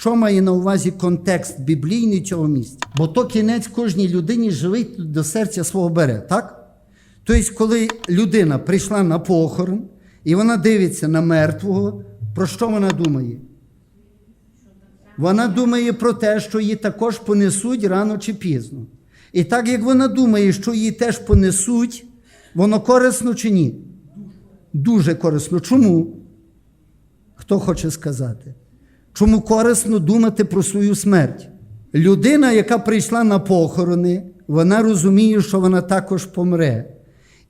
що має на увазі контекст біблійний цього місця? Бо то кінець кожній людині живий до серця свого бере, так? Тобто, коли людина прийшла на похорон і вона дивиться на мертвого, про що вона думає? Вона думає про те, що її також понесуть рано чи пізно. І так як вона думає, що її теж понесуть, воно корисно чи ні? Дуже корисно. Чому? Хто хоче сказати? Чому корисно думати про свою смерть? Людина, яка прийшла на похорони, вона розуміє, що вона також помре.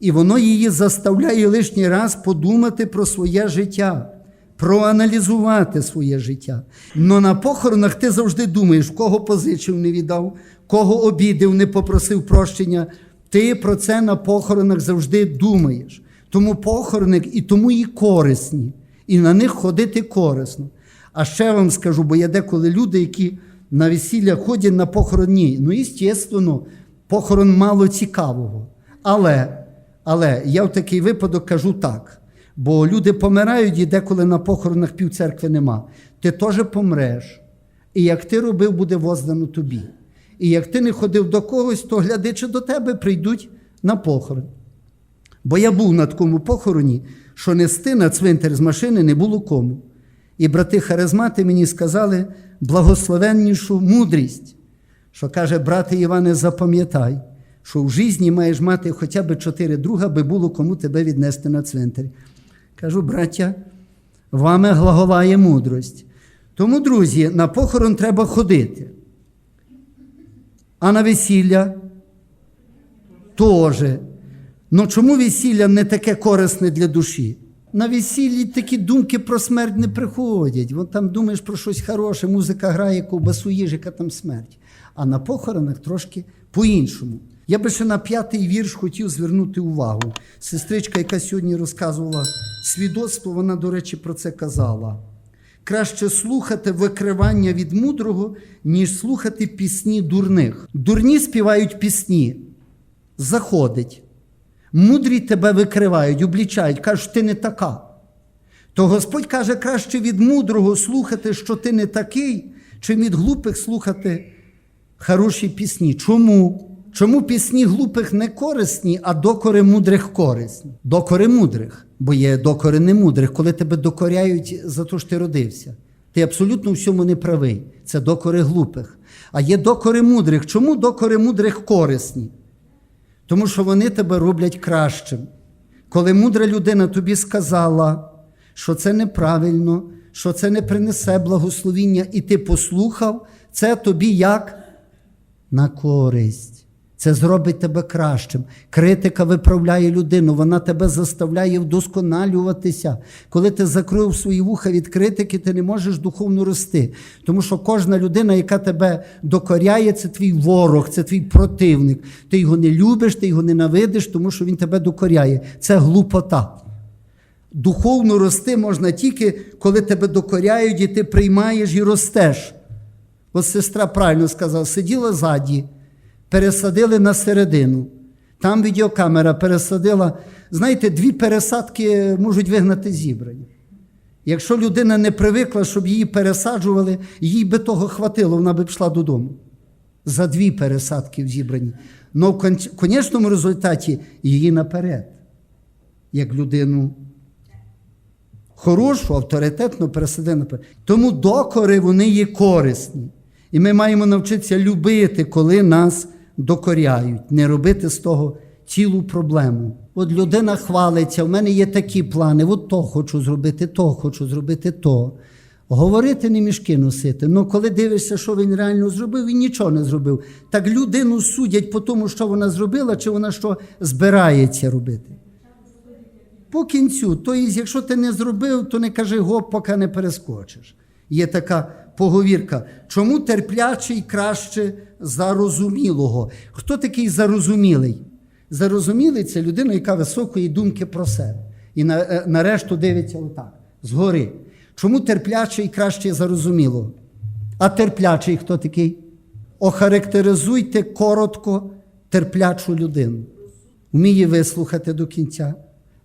І воно її заставляє лишній раз подумати про своє життя, проаналізувати своє життя. Но на похоронах ти завжди думаєш, кого позичив, не віддав, кого обідав, не попросив прощення. Ти про це на похоронах завжди думаєш. Тому похорони і тому і корисні, і на них ходити корисно. А ще вам скажу, бо є деколи люди, які на весілля ходять на похорон. Ні. Ну, звісно, похорон мало цікавого. Але, але я в такий випадок кажу так. Бо люди помирають, і деколи на похоронах пів церкви нема. Ти теж помреш. І як ти робив, буде воздано тобі. І як ти не ходив до когось, то глядачі до тебе прийдуть на похорон. Бо я був на такому похороні, що нести на цвинтар з машини не було кому. І брати харизмати мені сказали благословеннішу мудрість, що каже, брате Іване, запам'ятай, що в житті маєш мати хоча б чотири друга, аби було кому тебе віднести на цвинтар. Кажу, браття, вами глаголає мудрость. Тому, друзі, на похорон треба ходити. А на весілля теж. Ну чому весілля не таке корисне для душі? На весіллі такі думки про смерть не приходять. Вон там думаєш про щось хороше, музика грає, ковбасу їж, яка там смерть. А на похоронах трошки по-іншому. Я би ще на п'ятий вірш хотів звернути увагу. Сестричка, яка сьогодні розказувала свідоцтво, вона, до речі, про це казала. Краще слухати викривання від мудрого, ніж слухати пісні дурних. Дурні співають пісні, заходить. Мудрі тебе викривають, облічають, кажуть, ти не така. То Господь каже, краще від мудрого слухати, що ти не такий, чим від глупих слухати хороші пісні. Чому? Чому пісні глупих не корисні, а докори мудрих корисні? Докори мудрих, бо є докори немудрих, коли тебе докоряють за те, що ти родився. Ти абсолютно в всьому не правий. Це докори глупих. А є докори мудрих. Чому докори мудрих корисні? Тому що вони тебе роблять кращим. Коли мудра людина тобі сказала, що це неправильно, що це не принесе благословіння, і ти послухав, це тобі як на користь. Це зробить тебе кращим. Критика виправляє людину, вона тебе заставляє вдосконалюватися. Коли ти закрив свої вуха від критики, ти не можеш духовно рости. Тому що кожна людина, яка тебе докоряє, це твій ворог, це твій противник. Ти його не любиш, ти його ненавидиш, тому що він тебе докоряє. Це глупота. Духовно рости можна тільки, коли тебе докоряють, і ти приймаєш і ростеш. От сестра правильно сказала, сиділа ззаді, пересадили на середину. Там відеокамера пересадила. Знаєте, дві пересадки можуть вигнати зібрання. Якщо людина не привикла, щоб її пересаджували, їй би того хватило, вона би пішла додому. За дві пересадки в зібранні. Але в конечному результаті її наперед, як людину хорошу, авторитетну пересади наперед. Тому докори вони є корисні. І ми маємо навчитися любити, коли нас докоряють, не робити з того цілу проблему. От людина хвалиться, в мене є такі плани, от то хочу зробити, то хочу зробити то. Говорити не мішки носити. Ну коли дивишся, що він реально зробив, він нічого не зробив. Так людину судять по тому, що вона зробила, чи вона що збирається робити. По кінцю, тобто, якщо ти не зробив, то не кажи гоп, поки не перескочиш. Є така поговірка. Чому терплячий краще зарозумілого? Хто такий зарозумілий? Зарозумілий це людина, яка високої думки про себе. І на, е, на решту дивиться отак, згори. Чому терплячий краще зарозумілого? А терплячий хто такий? Охарактеризуйте коротко терплячу людину. Вміє вислухати до кінця,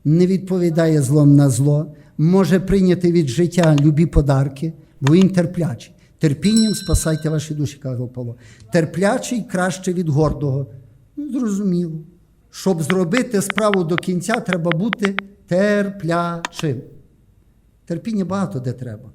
не відповідає злом на зло, може прийняти від життя любі подарки, він терплячий. Терпінням спасайте ваші душі, каже Павло. Терплячий краще від гордого. Ну, зрозуміло. Щоб зробити справу до кінця, треба бути терплячим. Терпіння багато де треба.